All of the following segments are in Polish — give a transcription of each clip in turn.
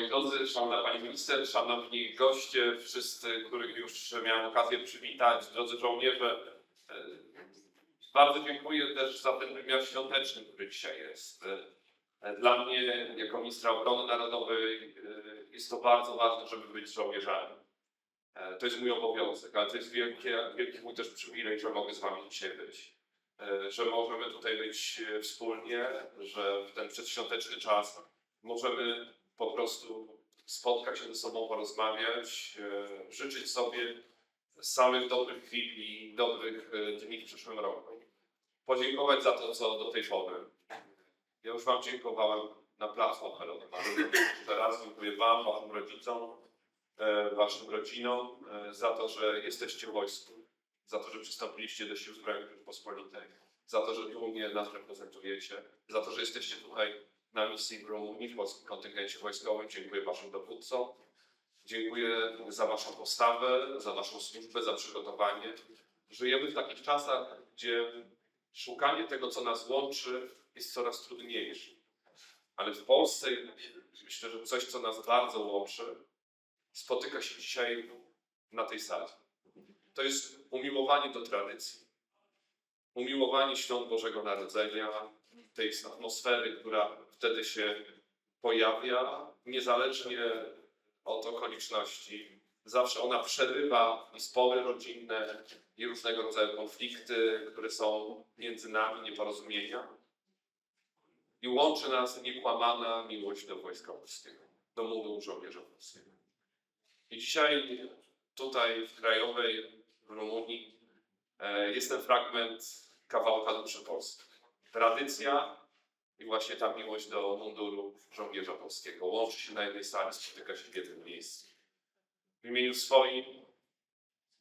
Moi drodzy, szanowna Pani Minister, szanowni goście, wszyscy, których już miałem okazję przywitać, drodzy żołnierze. e, Bardzo dziękuję też za ten wymiar świąteczny, który dzisiaj jest. E, Dla mnie, jako ministra obrony narodowej, e, jest to bardzo ważne, żeby być żołnierzami. To jest mój obowiązek, ale to jest wielkie, wielki mój też przywilej, że mogę z Wami dzisiaj być. Że możemy tutaj być wspólnie, że w ten przedświąteczny czas możemy po prostu spotkać się ze sobą, porozmawiać, e, życzyć sobie samych dobrych chwil i dobrych e, dni w przyszłym roku. Podziękować za to, co do tej pory. Ja już Wam dziękowałem na placu operowym. Teraz dziękuję Wam, Waszym rodzicom, e, Waszym rodzinom za to, że jesteście w wojsku, za to, że przystąpiliście do Sił Zbrojnych Rzeczypospolitej, za to, że dumnie nas reprezentujecie, za to, że jesteście tutaj na misji w Rumunii w polskim kontyngencie wojskowym. Dziękuję Waszym dowódcom. Dziękuję za Waszą postawę, za Waszą służbę, za przygotowanie. Żyjemy w takich czasach, gdzie szukanie tego, co nas łączy, jest coraz trudniejsze. Ale w Polsce myślę, że coś, co nas bardzo łączy, spotyka się dzisiaj na tej sali. To jest umiłowanie do tradycji. Umiłowanie świąt Bożego Narodzenia, tej atmosfery, która wtedy się pojawia, niezależnie od okoliczności. Zawsze ona przerywa spory rodzinne, i różnego rodzaju konflikty, które są między nami, nieporozumienia. I łączy nas niekłamana miłość do Wojska Polskiego, do mundu żołnierza polskiego. I dzisiaj tutaj w Krajowej, w Rumunii, jest ten fragment kawałka duszy Polski. Tradycja i właśnie ta miłość do munduru żołnierza polskiego łączy się na jednej sali, spotyka się w jednym miejscu. W imieniu swoim,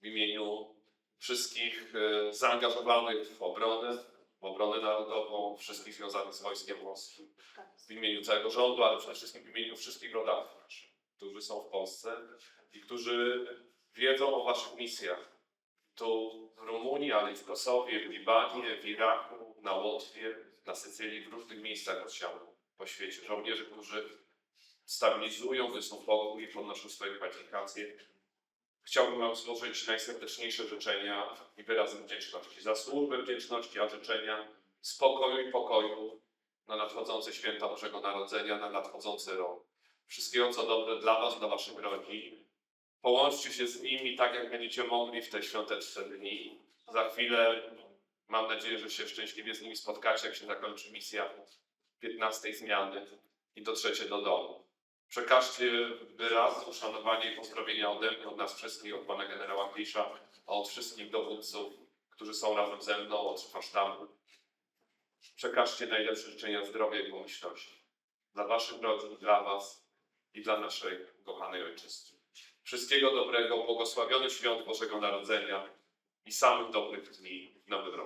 w imieniu wszystkich e, zaangażowanych w obronę, w obronę narodową, wszystkich związanych z Wojskiem Polskim, w imieniu całego rządu, ale przede wszystkim w imieniu wszystkich rodaków którzy są w Polsce i którzy wiedzą o Waszych misjach tu w Rumunii, ale i w Kosowie, w Libanie, w Iraku, na Łotwie, na Sycylii, w różnych miejscach rozsianych po świecie. Żołnierze, którzy stabilizują, wysną pokój i podnoszą swoje kwalifikacje. Chciałbym Wam złożyć najserdeczniejsze życzenia i wyrazy wdzięczności za służbę wdzięczności, a życzenia spokoju i pokoju na nadchodzące święta Bożego Narodzenia, na nadchodzący rok. Wszystkiego, co dobre dla Was, dla Waszych rodzin. Połączcie się z nimi tak, jak będziecie mogli w te świąteczne dni. Za chwilę mam nadzieję, że się szczęśliwie z nimi spotkacie, jak się zakończy misja 15 zmiany i dotrzecie do domu. Przekażcie wyraz uszanowania i pozdrowienia ode mnie, od nas wszystkich, od pana generała Klisza, a od wszystkich dowódców, którzy są razem ze mną, od szefa sztabu. Przekażcie najlepsze życzenia zdrowia i pomyślności. Dla waszych rodzin, dla was i dla naszej kochanej ojczyzny. Wszystkiego dobrego, błogosławionych świąt Bożego Narodzenia i samych dobrych dni Roku.